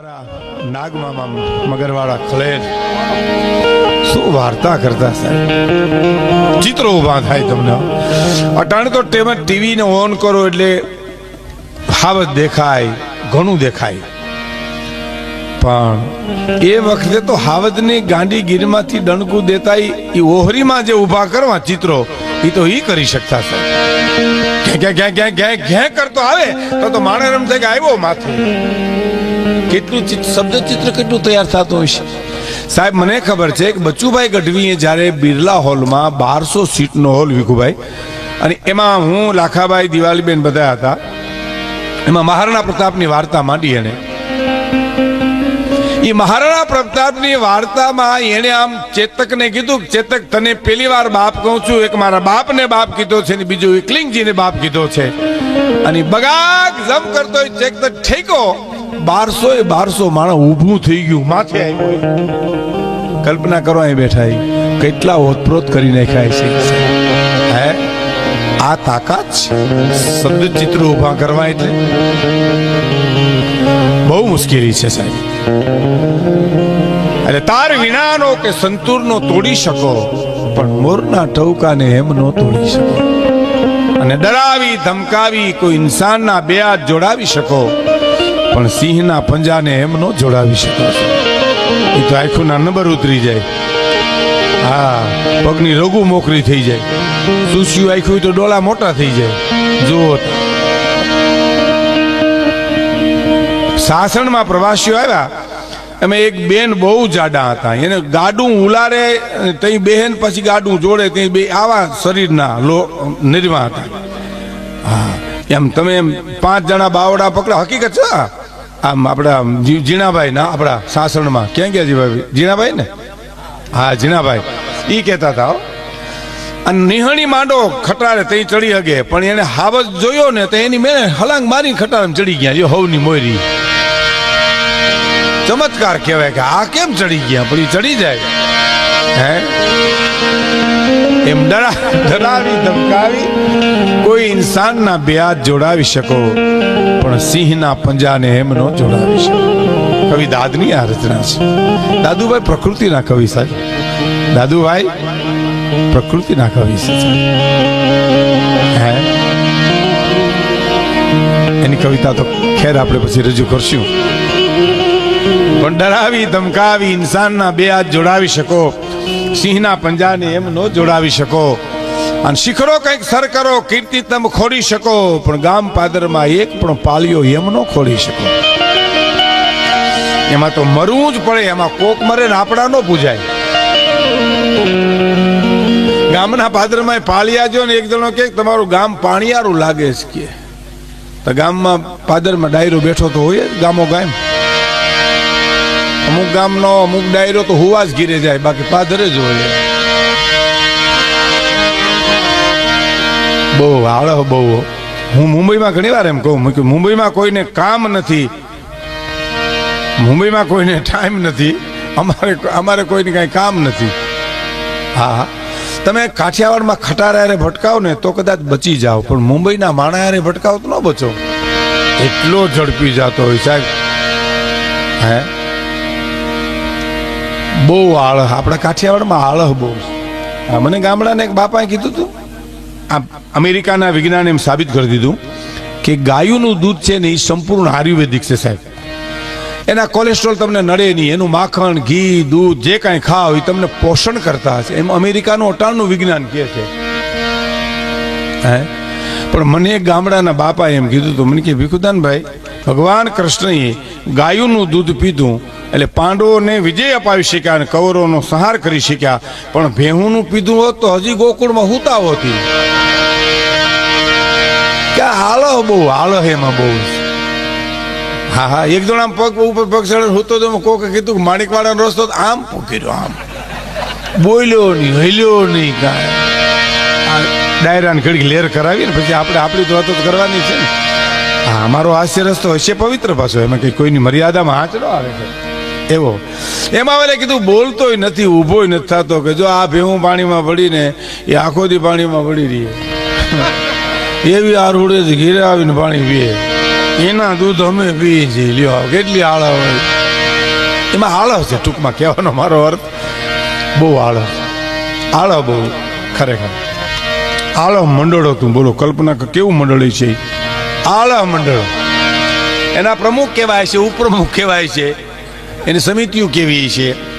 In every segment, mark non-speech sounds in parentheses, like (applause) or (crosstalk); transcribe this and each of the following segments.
અમારા નાગમામા મગરવાળા ખલેજ શું વાર્તા કરતા ચિત્રો ઊભા થાય તમને. અટાણે તો તેમાં ટીવીને ઓન કરો એટલે હાવત દેખાય, ઘણું દેખાય. પણ એ વખતે તો હાવદની ગાંડી ગીરમાંથી દણકું દેતા એ ઓહરીમાં જે ઊભા કરવા ચિત્રો એ તો ઈ કરી શકતા સાહેબ. ઘે ઘે ઘે ઘે ઘે કરતો આવે, તો તો માણે રમ થાય કે આવ્યો માથે. કેટલું ચિત્ર શબ્દ ચિત્ર કેટલું તૈયાર થતું છે? સાહેબ, મને ખબર છે કે બચુભાઈ ગઢવીએ જ્યારે બિરલા હોલમાં બારસો સીટનો હોલ વિકુભાઈ અને એમાં હું લાખાભાઈ દિવાલીબેન બધા હતા, એમાં મહારાણા પ્રતાપની વાર્તા માંડી એને એ મહારાણા પ્રતાપની વાર્તામાં એને આમ ચેતકને કીધું ચેતક, તને પેલી વાર બાપ કહું છું, એક મારા બાપને બાપ કીધો છે ને બીજો એકલિંગજીને બાપ કીધો છે. અને બગાક જમ કરતો હોય તો ઠેકો બારસો એ બારસો માણસ ઊભું થઈ ગયું, માથે કલ્પના કરો અહીં બેઠા. કેટલા ઓતપ્રોત કરી નાખ્યા છે. હે? આ તાકાત છે? શબ્દ ચિત્રો ઊભા કરવા એટલે? બહુ મુશ્કેલી છે સાહેબ. એટલે તાર વિનાનો કે સંતૂરનો તોડી શકો, પણ મોરના ટવકાને એમ નો તોડી શકો. અને ડરાવી, ધમકાવી, કોઈ ઇન્સાનના બે હાથ જોડાવી શકો પણ સિંહના પંજાને એમ ન જોડાવી શકો એ તો આંખોના નંબર ઉતરી જાય. હા, પગની રગુ મોકરી થઈ જાય. સુસ્યું આંખ્યું તો ડોળા મોટા થઈ જાય. જુઓ સાસણમાં પ્રવાસીઓ આવ્યા. અમે એક બેન બહુ જાડા હતા. એને ગાડું ઉલારે ત્યાં બેહેન પછી ગાડું જોડે ત્યાં બે આવા શરીરના લો નિર્મા હતા હા, એમ તમે એમ પાંચ જણા બાવડા પકડા, હકીકત છે. આમ આપણા જીણાભાઈ ના આપણા સાસણમાં. ક્યાં ગયા જીભાઈ? જીણાભાઈ ને હા, જીણાભાઈ. ઈ કહેતા હતા. અને નિહણી માંડો ખટારે તઈ ચડી હગે, પણ એને હાવજ જોયો ને તો એની મેં હલાંગ મારી ખટારે ચડી ગયા. જો હવની મોયરી. ચમત્કાર કહેવાય કે આ કેમ ચડી ગયા? પણ ચડી જાય. હે? એમ ડરા, ડરાવી, ધમકાવી. કોઈ ઇન્સાનના બે હાથ જોડાવી શકો, પણ સિંહના પંજાને એમ ન જોડાવી શકો. કવિ દાદની આ રચના છે. દાદુભાઈ પ્રકૃતિના કવિ સાહેબ. દાદુભાઈ પ્રકૃતિના કવિ છે એની કવિતા તો ખેર આપણે પછી રજૂ કરશું. પણ ડરાવી, ધમકાવી, ઇન્સાનના બે હાથ જોડાવી શકો, સિંહના પંજાને એમ ન જોડાવી શકો. અને શિખરો કંઈક સર કરો, કીર્તિ તમે ખોડી શકો, પણ ગામ પાદરમાં એક પણ પાલિયો એમ ન ખોડી શકો. એમાં તો મરવું જ પડે, એમાં કોક મરે ને આપણા નો પૂજાય. ગામના પાદરમાં પાળિયા જો ને એક જણો કે તમારું ગામ પાણીયારું લાગે છે કે. તો ગામમાં પાદરમાં ડાયરો બેઠો તો હોય જ ગામો ગામ. અમુક ગામનો અમુક ડાયરો તો હોવા જ ઘીરે જાય, બાકી પાદરે જ હોય. બહુ આળહ બહુ. હું મુંબઈમાં ઘણી વાર એમ કહું કે મુંબઈમાં કોઈને કામ નથી. મુંબઈમાં કોઈને ટાઈમ નથી. અમારે અમારે કોઈને કાંઈ કામ નથી. હા. તમે કાઠિયાવાડમાં ખટારા હારે ભટકાવ ને તો કદાચ બચી જાઓ, પણ મુંબઈના માણા હારે ભટકાવો તો ન બચો. એટલો ઝડપી જતો હોય સાહેબ. હે? બહુ આળહ. આપણા કાઠિયાવાડમાં આળહ બહુ. મને ગામડાને એક બાપાએ કીધું હતું અમેરિકાના વિજ્ઞાને એમ સાબિત કરી દીધું કે ગાયુનું દૂધ છે ને એ સંપૂર્ણ આયુર્વેદિક છે સાહેબ. એના કોલેસ્ટ્રોલ તમને નડે નહીં, એનું માખણ, ઘી, દૂધ, જે કાંઈ ખાવ એ તમને પોષણ કરતા હશે. એમ અમેરિકાનું અટાણનું વિજ્ઞાન કહે છે. હે? પણ મને ગામડાના બાપાએ એમ કીધું હતું, મને કે, ભીખુદાનભાઈ, ભગવાન કૃષ્ણએ ગાયુંનું દૂધ પીધું, એટલે પાંડવોને વિજય અપાવી શક્યા અને કૌરવોનો સંહાર કરી શક્યા, પણ ભેહુંનું પીધું હોત તો હજી ગોકુળમાં હુતા હોતી. કે હાલો બહુ, હાલો એમાં બહુ. હા હા, એક જણ પગ ઉપર પગ ચડે હોતો તો કોકે કીધું કે માણિકવાડાનો રસ્તો આમ પૂકીર્યો આમ. બોલ્યો નહીં, હલ્યો નહીં કાંઈ. આ ડાયરાને ઘડીક લેર કરાવી ને પછી આપણે આપણી તો વાતો કરવાની છે ને. હા અમારો હાસ્ય રસ્તો હશે પવિત્ર પાછો, એમાં કંઈ કોઈની મર્યાદામાં હાચડો આવે છે. એવો. એમાં હવે કીધું, બોલતોય નથી, ઊભોય નથી થતો કે જો આ ભેહું પાણીમાં પડીને એ આખો દી પાણીમાં પડી રહી એવી આરુડે ઘેરે આવીને પાણી પીએ. એના દૂધ અમે પીએ છીએ. લ્યો કેટલી આળવ હોય. એમાં આળસ છે, ટૂંકમાં કહેવાનો મારો અર્થ. બહુ આળસ. આળ બહુ, ખરેખર. આળવ મંડળો, તું બોલો, કલ્પના કેવું મંડળ છે? આળ મંડળો. એના પ્રમુખ કહેવાય છે, ઉપપ્રમુખ કહેવાય છે. એની સમિતિઓ કેવી છે?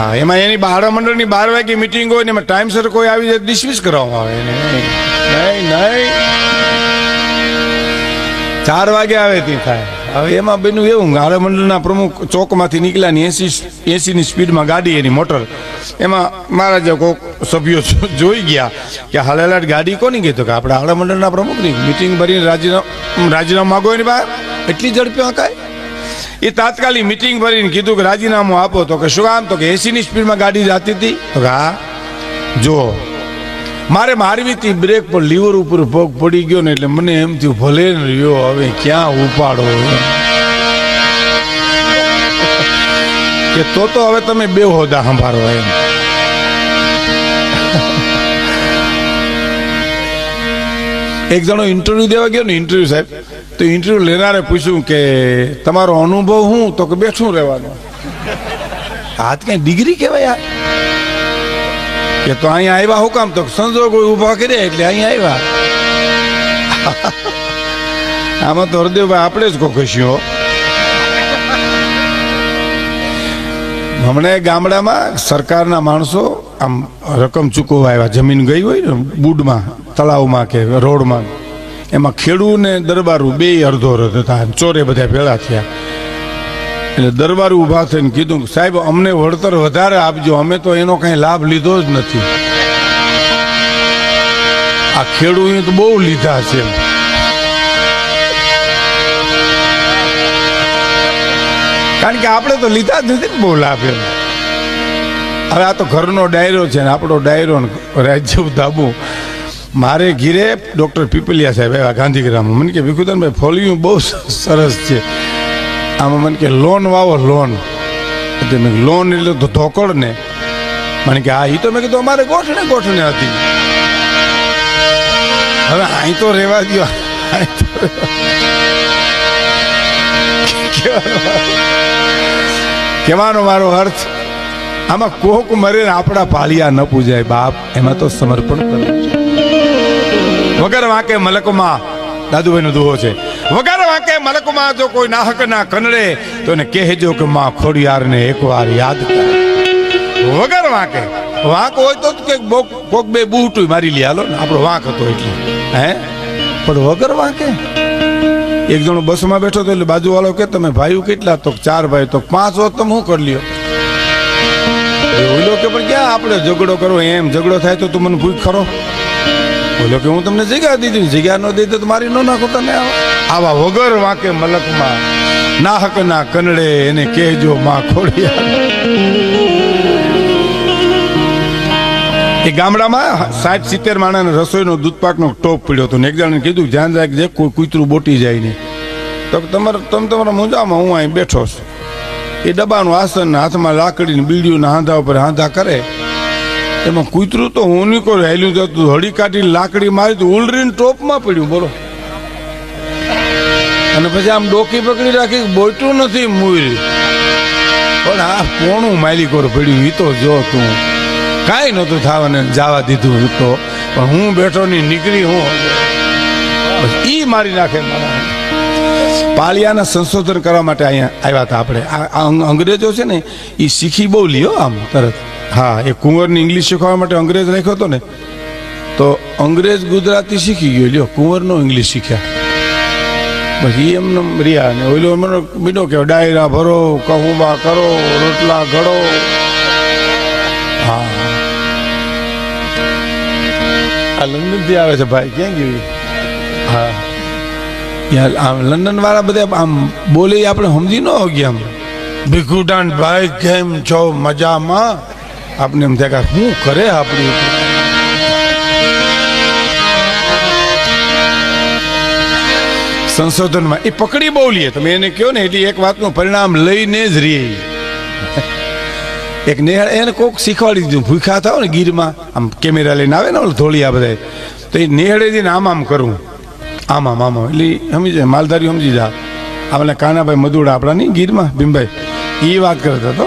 હા, એમાં એની બાળ મંડળની બાર વાગે મિટિંગ હોય ને એમાં ટાઈમસર કોઈ આવી જાય ડિસમિસ કરવામાં આવે એને નહીં નહીં ચાર વાગે આવે તે થાય. હવે એમાં બેનું એવું ગાળા મંડળના પ્રમુખ ચોકમાંથી નીકળ્યા ને એસી, એસીની સ્પીડમાં ગાડી એની મોટર. એમાં મારા જે કોઈક સભ્યો જોઈ ગયા કે હાલેલાટ ગાડી કોની તો કે આપણે હાલા મંડળના પ્રમુખની. મિટિંગ ભરીને રાજીનામું રાજીનામું માગો એની બહાર. એટલી ઝડપી હકાય એ તાત્કાલિક મિટિંગ ભરીને કીધું કે રાજીનામું આપો. તો કે શું કામ તો કે એસીની સ્પીડમાં ગાડી જતી હતી. તો કે હા. જો મારે મારવી હતી બ્રેક પર લીવર ઉપર પગ પડી ગયો ને એટલે મને એમ થયું ભલે રહ્યો, હવે ક્યાં ઉપાડો? કે તો તો હવે તમે બે હોદા સંભાળો એમ. એક જણો ઇન્ટરવ્યુ દેવા ગયો ને ઇન્ટરવ્યુ સાહેબ. તો ઇન્ટરવ્યુ લેનારે પૂછ્યું કે, તમારો અનુભવ હું તો કે, બેઠું રહેવાનું. હાથ કઈ ડિગ્રી કહેવાય યાર કે, તો અહીંયા આવ્યા હું કામ? તો સંજોગો ઊભા કર્યા એટલે અહીંયા આવ્યા. (laughs) આમાં તો હરદેવભાઈ આપણે જ કોકસ્યો હમણાં ગામડામાં સરકારના માણસો આમ રકમ ચૂકવવા આવ્યા, જમીન ગઈ હોય ને બુડમાં. તળાવમાં કે રોડમાં. એમાં ખેડૂ ને દરબારું બે અડધો અડધ હતા ચોરે બધા ભેળા થયા. એટલે દરબાર ઊભા થઈને કીધું, સાહેબ, અમને વળતર વધારે આપજો. અમે તો એનો કઈ લાભ લીધો જ નથી. આ ખેડૂએ તો બહુ લીધા છે કારણ કે આપણે તો લીધા જ નથી ને બહુ લાભ એમ. હવે આ તો ઘરનો ડાયરો છે ને, આપણો ડાયરો રાજ્ય ધાબુ. મારે ઘીરે ડૉક્ટર પીપલિયા સાહેબ આવ્યા ગાંધીગ્રામમાં. મને કે વિકુદાનભાઈ ફોલિયું બહુ સરસ છે. આમાં મને કે, લોન વાવો, લોન. એટલે મેં લોન એટલે તો ધોકડ ને. મને કે, હા એ તો મેં કીધું, અમારે ગોઠણે ગોઠણે હતી. હવે અહીં તો રહેવા દો કહેવાનો મારો અર્થ, આમાં કોક મરે આપણા પાળિયા ન પૂજાય બાપ, એમાં તો સમર્પણ કરવું છે. વગર વાંકે મલકમાં દાદુભાઈનો દુહો છે. વગર વાંકે મલકમાં જો કોઈ નાહક ના કનડે, તો એને કહેજો કે માં ખોડિયારને એકવાર યાદ કર. વગર વાંકે. વાંક હોય તો કે કોક બે બૂટું મારી લે. હાલો ને, આપણો વાંક હતો એટલે. હે? પણ વગર વાંકે? એક જણો બસમાં બેઠો તો એટલે બાજુવાળો કે, તમે ભાઈઓ કેટલા તો ચાર ભાઈ, તો પાંચ હોત તમે શું કરી લ્યો. ઓલો કે, પણ ક્યાં આપણે ઝઘડો કરો એમ ઝઘડો થાય તો તું મને ભૂખ ખરો. બોલો કે હું તમને જગ્યા દીધી, જગ્યા ન દીધી તો મારી ન નાખો તમે આવા વગર વાંકે મલકમાં નાહકના કનડે એને કહેજો માં ખોડિયા એ ગામડામાં સાઠ સિત્તેર માણાને રસોઈનો દૂધપાકનો ટોપ પડ્યો હતો ને એક જણાને કીધું, ધ્યાન રાખજે કોઈ કૂતરું બોટી જાય નહીં તો તમારે તમે તમારા મુંજામાં હું અહીં બેઠો છું. એ ડબ્બાનું આસન હાથમાં લાકડીને બીડીયું હાંધા ઉપર હાંધા કરે. એમાં કૂતરું તો હું નહીં કોઈ હેલ્યું જતું હળી કાઢી લાકડી મારી તો ઉલરીને ટોપમાં પડ્યું, બોલો. અને પછી આમ ડોકી પકડી રાખી બોટું નથી મૂરી પણ આ પોણું માલિકોર પડ્યું એ તો જો તું. કાંઈ નહોતું થવાને જવા દીધું તો. પણ હું બેઠો ની નીકળી હું. એ મારી નાખે મારા પાળિયાના સંશોધન કરવા માટે અહીંયા આવ્યા હતા આપણે. આ અંગ્રેજો છે ને એ શીખી બહુ લ્યો આમ તરત. હા, એ કુંવરની ઇંગ્લિશ શીખવા માટે અંગ્રેજ રાખ્યો હતો ને, તો અંગ્રેજ ગુજરાતી શીખી ગયો. લ્યો, કુંવરનો ઇંગ્લિશ શીખ્યા. પછી એમને રહ્યા ને, ઓલો મને બીજો કે ડાયરા ભરો, કહુબા કરો, રોટલા ઘડો. હા. આ લંડનથી આવે છે ભાઈ, ક્યાં ગયું હા. યાર, આમ લંડન વાળા બધા આમ બોલે આપણે સમજી ન ગયા આમ. ભીખુડાન ભાઈ, કેમ છો? મજામાં? આપણે એમ થાય કે શું કરે આપણી સંશોધનમાં એ પકડી બહુ લઈએ તમે એને કહો ને, એટલે એક વાતનું પરિણામ લઈને જ રહે. એક નેહાળ એને કોક શીખવાડી દીધું. ભૂખ્યા થાવ ને ગીરમાં, આમ કેમેરા લઈને આવે ને ધોળિયા બધા તો એ નેહળે જઈને આમ આમ કરવું આમાં આમ એટલે ઈ સમજી જાય માલધારી સમજી જા આપણે કાનાભાઈ મધુડા આપણાની ગીરમાં, ભીમભાઈ એ વાત કરતા હતો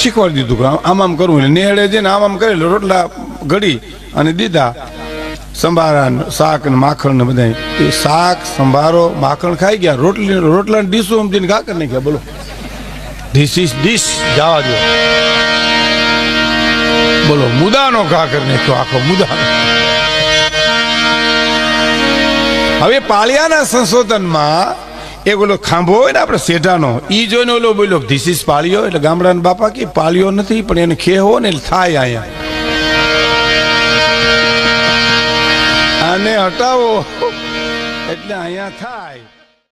શીખવાડી દીધું કે આમ આમ કરવું એટલે નેહડે જઈને આમ આમ કરેલો, રોટલા ઘડી અને દીધા. સંભારા શાક ને માખણ ને બધા એ શાક, સંભારો, માખણ ખાઈ ગયા. રોટલી રોટલા ડીશું સમજીને ઘા કરી નાખ્યા, બોલો. ધીસ ઇઝ ડીશ જવા દો બોલો, મુદાનો ઘા કરી નાખ્યો, આખો મુદાનો. હવે પાળિયાના સંશોધનમાં એક ઓલો ખાંભો હોય ને આપણે શેઢાનો? ઈ જોઈને ઓલો બોલો ધીસ ઇઝ પાળ્યો એટલે ગામડાના બાપા કે પાળ્યો નથી, પણ એને ખેહો ને થાય અહીંયા. આને હટાવો. એટલે અહીંયા થાય.